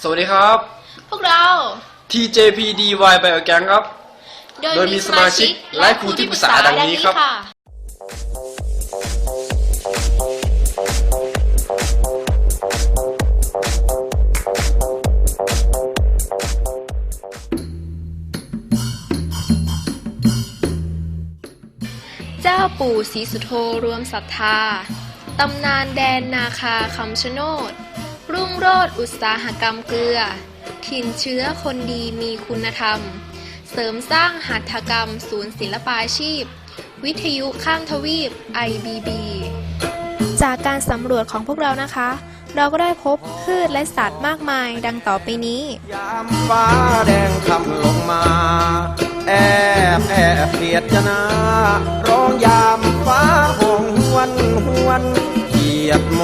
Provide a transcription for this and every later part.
ดีค่ะสวัสดีครับ พวกเรา TJPDY Biogang ครับ โดยมีสมาชิกและครูที่ปรึกษาดังนี้ครับะเจ้าปู่ศรีสุโธรวมศรัทธา ตำนานแดนนาคาคำชะโนด รุ่งโรจน์อุตสาหกรรมเกลือ ถิ่นเชื้อคนดีมีคุณธรรม เสริมสร้างหัตถกรรม ศูนย์ศิลปาชีพ วิทยุข้ามทวีป IBB จากการสำรวจของพวกเรานะคะ เราก็ได้พบพืชและสัตว์มากมายดังต่อไปนี้ ยามฟ้าแดงคำลงมา แอบแอบเพียดจนา ร้องยามฟ้าหงหวนหวนเกียดโม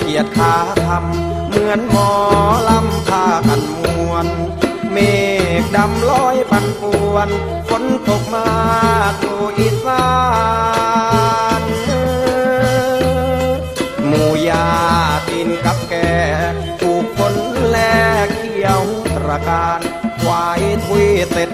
เกียดขาทำ มือนหมอลำพากันมวน เมฆดำลอยปันป่วนฝนตกมาดูอีสานหมู่ยาตินกับแกถูกฝนแลกเขียวตระการควายทุยเสร็จ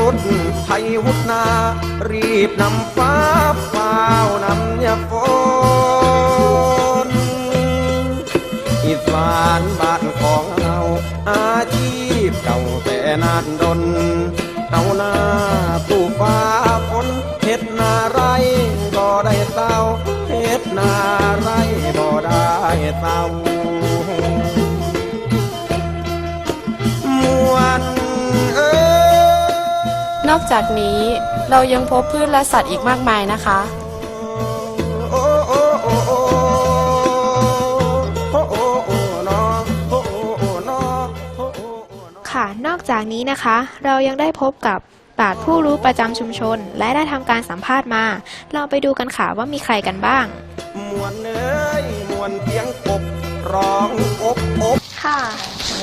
รุดไทยวุฒนา รีบนำฟ้าเปล่านำยาฝนอีสานบ้านของเราอาชีพเก่าแต่นานดน นอกจากนี้เรายังพบพืชและสัตว์อีกมากมายนะคะโอ้โอ้โอ้โอ้โอ้โอ้โอ้น้อโอ้โอ้โอ้น้อโอ้โอ้โอ้น้อค่ะ นอกจากนี้นะคะ เรายังได้พบกับปราชญ์ผู้รู้ประจำชุมชน และได้ทำการสัมภาษณ์มา เราไปดูกันค่ะว่ามีใครกันบ้าง มวนเอ้ยมวนเสียงกบร้องอบอบค่ะ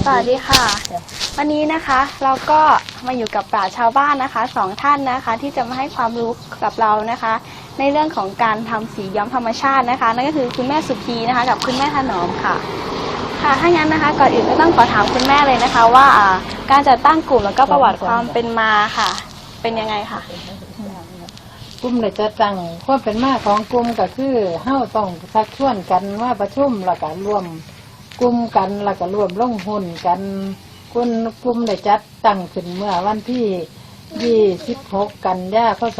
สวัสดีค่ะ วันนี้นะคะเราก็ มาอยู่กับปราชญ์ชาวบ้านนะคะสองท่านนะคะที่จะมาให้ความรู้กับเรานะคะ ในเรื่องของการทำสีย้อมธรรมชาตินะคะ นั่นก็คือคุณแม่สุพีนะคะ กับคุณแม่ถนอมค่ะ ค่ะถ้างั้นนะคะก่อนอื่นก็ต้องขอถามคุณแม่เลยนะคะว่าอ่าการจัดตั้งกลุ่มแล้วก็ประวัติความเป็นมาค่ะ เป็นยังไงค่ะ กลุ่มได้จัดตั้งความเป็นมาของกลุ่มก็คือเฮาต้องชักชวนกันว่าประชุมแล้วก็รวมกลุ่มกันแล้วก็รวมลงหุ้นกัน คุณกลุ่มได้จัดตั้งขึ้นเมื่อวันที่ 26 กันยายนพศ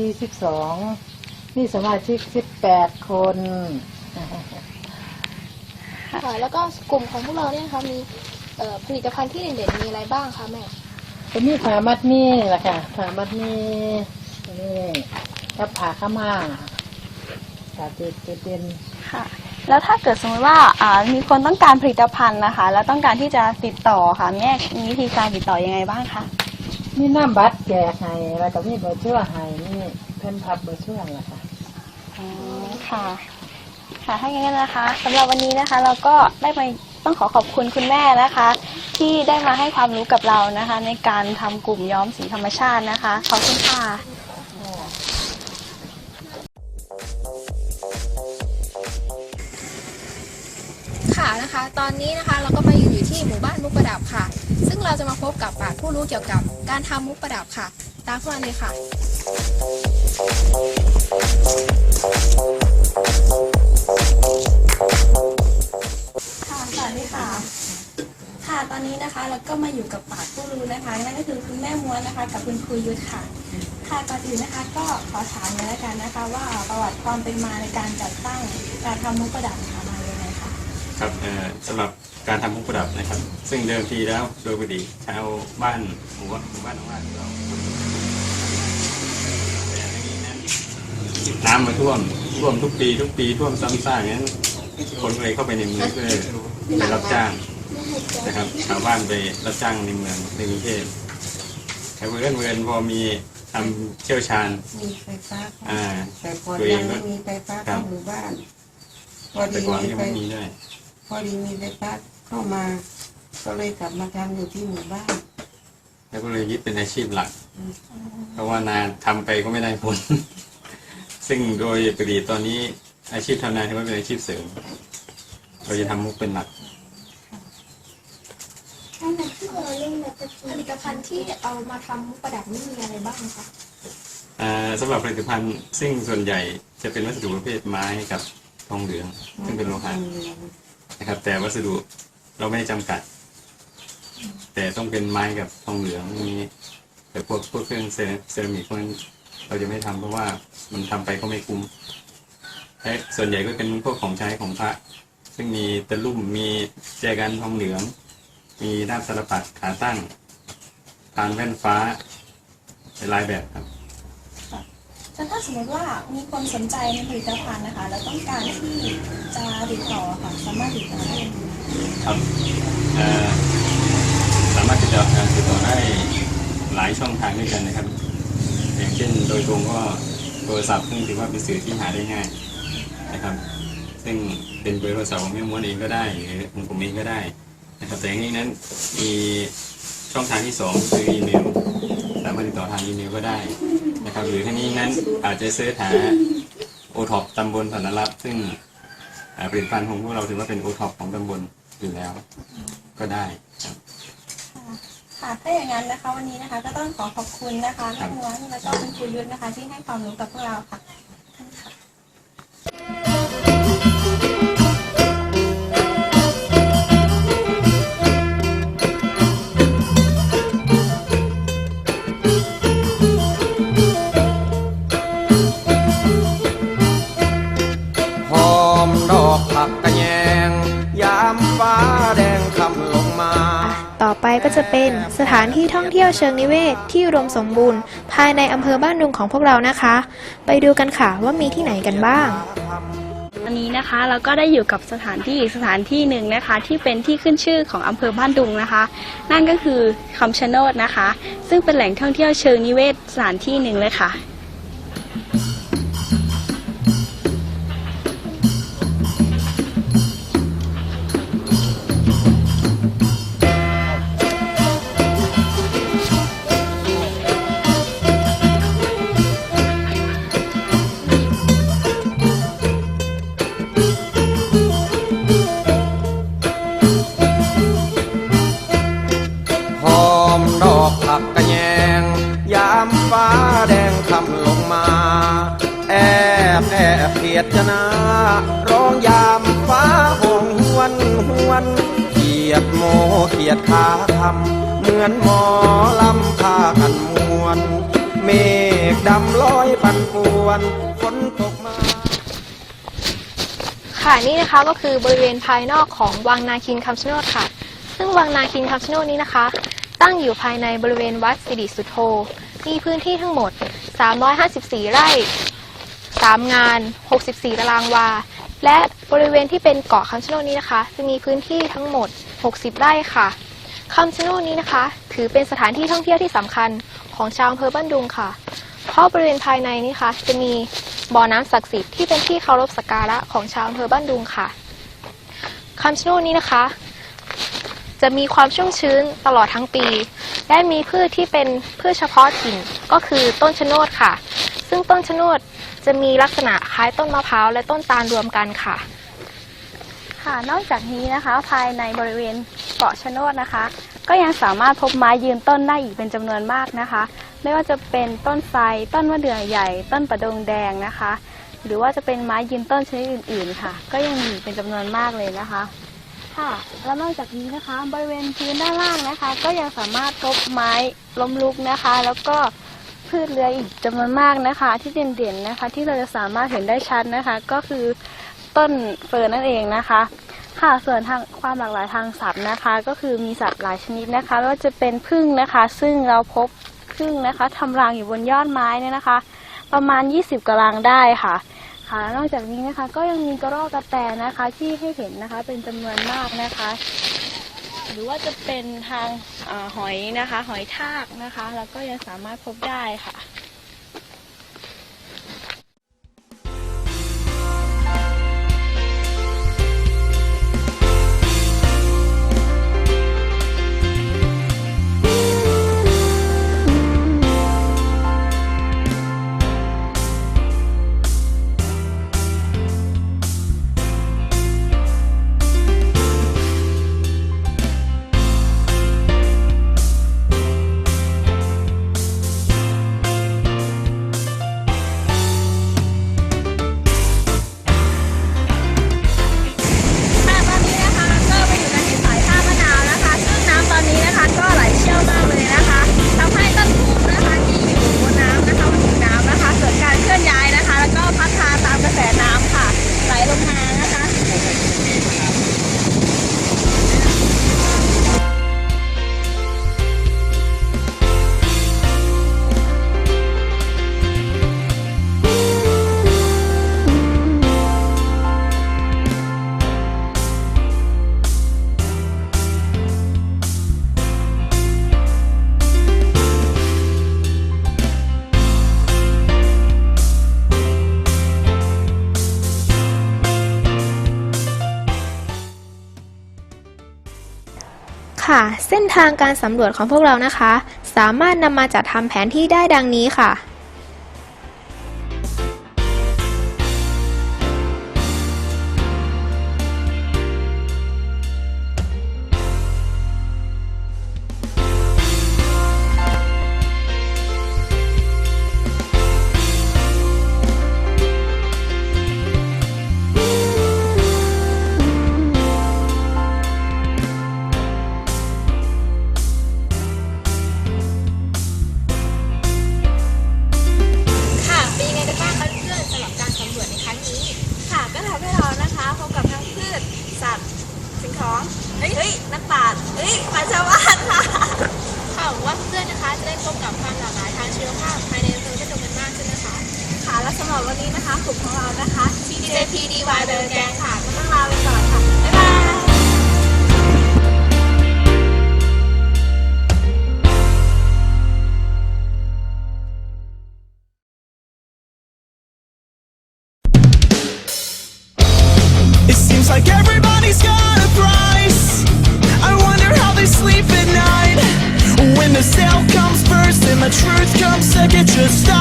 2542 มีสมาชิก 18 คน ค่ะแล้วก็กลุ่มของพวกเราเนี่ยนะคะมีเอ่อผลิตภัณฑ์ที่เด่นๆมีอะไรบ้างคะแม่ ก็มีผ้ามัดมีล่ะค่ะผ้ามัดมีนี่กับผ้าขาวมาผ้าเด็ดเด่นค่ะ แล้วถ้าเกิดสมมติว่าอ่ามีคนต้องการผลิตภัณฑ์นะคะ แล้วต้องการที่จะติดต่อค่ะแม่มีวิธีการติดต่อยังไงบ้างคะมีน้ำบัตรแจกให้แล้วก็มีเบอร์ชั่วให้นี่เพิ่นพับเบอร์ชั่วล่ะค่ะอ๋อค่ะ ค่ะถ้าอย่างนั้นนะคะสำหรับวันนี้นะคะ เราก็ได้ไปต้องขอขอบคุณคุณแม่นะคะ ที่ได้มาให้ความรู้กับเรานะคะ ในการทำกลุ่มย้อมสีธรรมชาตินะคะขอบคุณค่ะ ค่ะนะคะ ตอนนี้นะคะเราก็มาอยู่อยู่ที่หมู่บ้านมุกประดับค่ะ ซึ่งเราจะมาพบกับปราชญ์ผู้รู้เกี่ยวกับการทำมุกประดับค่ะ ตามพวกเราเลยค่ะค่ะสวัสดีค่ะ ค่ะตอนนี้นะคะเราก็มาอยู่กับปราชญ์ผู้รู้นะคะนั่นก็คือคุณแม่ม้วนนะคะกับคุณครูยุทธค่ะ ค่ะก่อนอื่นนะคะก็ขอถามเลยแล้วกันนะคะ ว่าประวัติความเป็นมาในการจัดตั้งการทำมุกประดับค่ะ ครับเอ่อสำหรับการทำมุกประดับนะครับ ซึ่งเดิมทีแล้วโดยปกติชาวบ้านหมู่บ้านหมู่บ้านของบ้านเราแต่ในนี้นั้นน้ำมาท่วมท่วมทุกปี ทุกปีท่วมซ้ำซากอย่างนั้น คนก็เลยเข้าไปในเมืองเพื่อไปรับจ้างนะครับชาวบ้านไปรับจ้างในเมืองในกรุงเทพแต่เพื่อนเพื่อนพอมีทำเชี่ยวชาญมีไฟฟ้าอ่าแต่พอตัวเอยังงก็ไม่มีไฟฟ้าครัเข้าบหมู่บ้านพอแต่ดีก่อนมียังไฟไม่มีด้วยพ อดีมีไฟฟ้าเข้ามา ก็เลยกลับมาทำอยู่ที่หมู่บ้าน แล้วก็เลยยึดเป็นอาชีพหลัก เพราะว่านานทำไปก็ไม่ได้ผล ซึ่งโดยปกติตอนนี้อาชีพทำนาถือว่าเป็นอาชีพเสริม เราจะทำมุกเป็นหลักผลิตภัณฑ์ที่เอามาทำมุกประดับนี่มีอะไรบ้างคะอ่าสำหรับผลิตภัณฑ์ซึ่งส่วนใหญ่จะเป็นวัสดุประเภทไม้กับทองเหลือง ซึ่งเป็นโลหะ นะครับ แต่วัสดุเราไม่ได้จำกัด แต่ต้องเป็นไม้กับทองเหลืองมีแต่พวกพวกเครื่องเซรามิกพวกนั้นเราจะไม่ทำเพราะว่ามันทำไปก็ไม่คุ้มและส่วนใหญ่ก็เป็นพวกของใช้ของพระ ซึ่งมีตะลุ่มมีแจกันทองเหลือง มีด้ามสลับปัดขาตั้งพานแว่นฟ้าหลายแบบครับ แล้วถ้าสมมติว่ามีคนสนใจในผลิตภัณฑ์นะคะ แล้วต้องการที่จะติดต่อค่ะ สามารถติดต่อได้ไหมครับสามารถติดต่อการติดต่อได้หลายช่องทางด้วยกันนะครับ อย่างเช่นโดยตรงก็โทรศัพท์ซึ่งถือว่าเป็นสื่อที่หาได้ง่ายนะครับ ซึ่งเป็นเบอร์โทรศัพท์ของแม่ม้วนเองก็ได้หรือของผมเองก็ได้นะครับแต่อย่างนี้นั้นมีช่องทางที่สองคืออีเมลสามารถติดต่อทางอีเมลก็ได้ นะครับหรือทั้งนี้นั้นอาจจะเสิร์ชหาโอท็อปตำบลสันนรัตน์ซึ่งอ่าผลิตภัณฑ์ของพวกเราถือว่าเป็นโอท็อปของตำบลอยู่แล้ว ก็ได้ครับค่ะถ้าอย่างนั้นนะคะวันนี้นะคะ ก็ต้องขอขอบคุณนะคะครัแม่บม้วนแล้วก็คุณครูยุทธนะคะ ที่ให้ความรู้กับพวกเราค่ะ จะเป็นสถานที่ท่องเที่ยวเชิงนิเวศที่อุดมสมบูรณ์ ภายในอำเภอบ้านดุงของพวกเรานะคะ ไปดูกันค่ะว่ามีที่ไหนกันบ้างวันนี้นะคะเราก็ได้อยู่กับสถานที่อีกสถานที่หนึ่งนะคะ ที่เป็นที่ขึ้นชื่อของอำเภอบ้านดุงนะคะ นั่นก็คือคำชะโนดนะคะ ซึ่งเป็นแหล่งท่องเที่ยวเชิงนิเวศสถานที่หนึ่งเลยค่ะ เหมือนหมอลำพากันมวน เมฆดำลอยปันปวนฝนตกมาค่ะนี่นะคะก็คือบริเวณภายนอกของวังนาคินคำชะโนดค่ะ ซึ่งวังนาคินคำชะโนดนี้นะคะ ตั้งอยู่ภายในบริเวณวัดสิริสุโธมีพื้นที่ทั้งหมด 354 ไร่ 3 งาน 64 ตารางวา และบริเวณที่เป็นเกาะคำชะโนดนี้นะคะ จะมีพื้นที่ทั้งหมด 60 ไร่ค่ะ คำชะโนดนี้นะคะ ถือเป็นสถานที่ท่องเที่ยวที่สำคัญของชาวอำเภอบ้านดุงค่ะ เพราะบริเวณภายในนี้ค่ะ จะมีบ่อน้ำศักดิ์สิทธิ์ที่เป็นที่เคารพสักการะของชาวอำเภอบ้านดุงค่ะคำชะโนดนี้นะคะ จะมีความชุ่มชื้นตลอดทั้งปี และมีพืชที่เป็นพืชเฉพาะถิ่นก็คือต้นชะโนดค่ะ ซึ่งต้นชะโนดจะมีลักษณะคล้ายต้นมะพร้าวและต้นตาลรวมกันค่ะค่ะ นอกจากนี้นะคะ ภายในบริเวณ เกาะชะโนดนะคะ ก็ยังสามารถพบไม้ยืนต้นได้อีกเป็นจำนวนมากนะคะ ไม่ว่าจะเป็นต้นไทรต้นมะเดื่อใหญ่ ต้นประดงแดงนะคะ หรือว่าจะเป็นไม้ยืนต้นชนิดอื่น ๆ ค่ะ ก็ยังมีเป็นจำนวนมากเลยนะคะค่ะแล้วนอกจากนี้นะคะ บริเวณพื้นด้านล่างนะคะ ก็ยังสามารถพบไม้ล้มลุกนะคะ แล้วก็พืชเลื้อยอีกจำนวนมากนะคะ ที่เด่นๆนะคะ ที่เราจะสามารถเห็นได้ชัดนะคะ ก็คือต้นเฟิร์นนั่นเองนะคะ ค่ะส่วนทางความหลากหลายทางสัตว์นะคะ ก็คือมีสัตว์หลายชนิดนะคะไม่ว่าจะเป็นผึ้งนะคะ ซึ่งเราพบผึ้งนะคะทำรังอยู่บนยอดไม้เนี่ยนะคะ ประมาณ 20กว่ารังได้ค่ะค่ะ นอกจากนี้นะคะก็ยังมีกระรอกกระแตนะคะ ที่ให้เห็นนะคะเป็นจำนวนมากนะคะ หรือว่าจะเป็นทางอหอยนะคะ หอยทากนะคะ แล้วก็ยังสามารถพบได้ค่ะ ค่ะ เส้นทางการสำรวจของพวกเรานะคะ สามารถนำมาจัดทำแผนที่ได้ดังนี้ค่ะ วันนี้นะคะกลุ่มของเรานะคะ TJP DY Burger Gang ค่ะก็ต้องลาไปก่อน Truth comes second, just stop.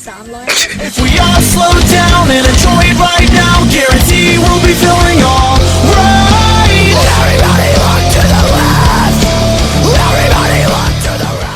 300 If we all slow down and enjoy right now,